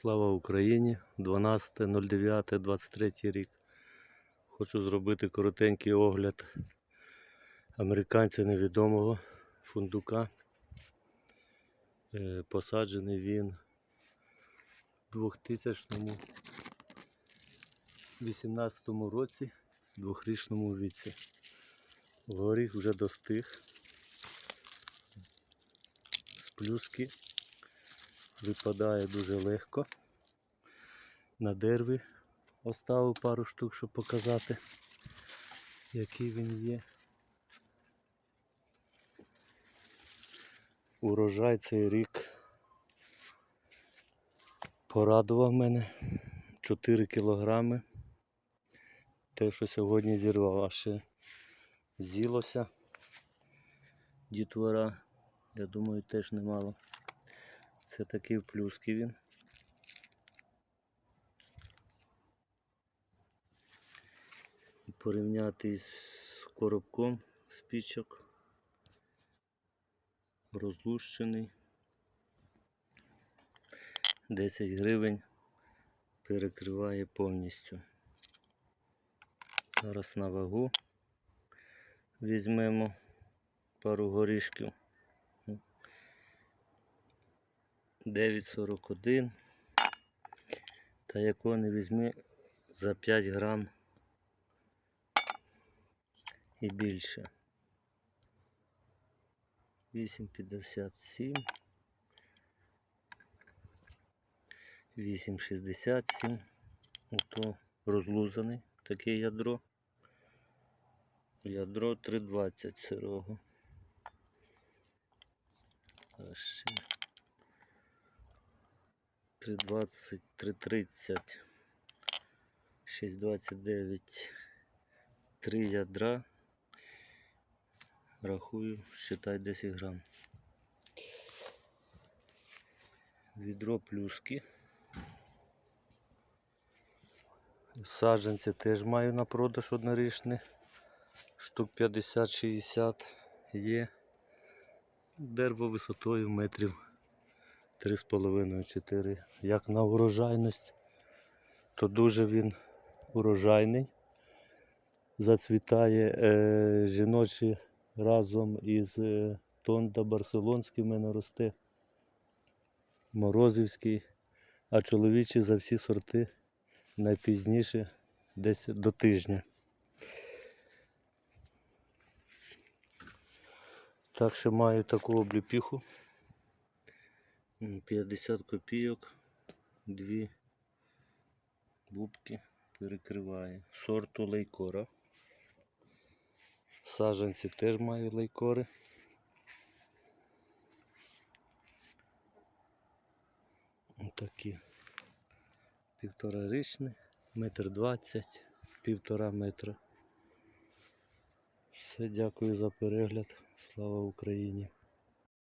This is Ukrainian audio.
Слава Україні! 12.09.23 рік. Хочу зробити коротенький огляд американця невідомого фундука. Е, Посаджений він у 2018 році, в двохрічному віці. Горіх вже достиг. З плюски випадає дуже легко. На дереві оставив пару штук, щоб показати, який він є. Урожай цей рік порадував мене 4 кілограми. Те, що сьогодні зірвав, ще з'їлося дітвора. Я думаю, теж немало. Це такий в плюски він. Порівняти з коробком спічок. Розлущений. 10 гривень перекриває повністю. Зараз на вагу візьмемо пару горішків. 9,41. Та якого не візьми за 5 грам і більше. 8,57. 8,67. Ото розлузаний таке ядро. Ядро 3,20 сирого. Ще 3,20, 3,30, 6,29, 3 ядра. Рахую, считай 10 грам. Відро плюски. Саджанці теж маю на продаж однорічні. Штук 50-60 є. Дерево висотою метрів 3,5-4. Як на урожайність, то дуже він урожайний. Зацвітає е, жіночі разом із е, Тонда мене росте. Морозівський, а чоловічі за всі сорти найпізніше десь до тижня. Так що маю таку обліпіху. М, 50 копійок, дві бубки перекриває. Сорту лейкора. Саджанці теж маю лейкори. Такі. Півтора річні, метр двадцять, півтора метра. Все, дякую за перегляд. Слава Україні!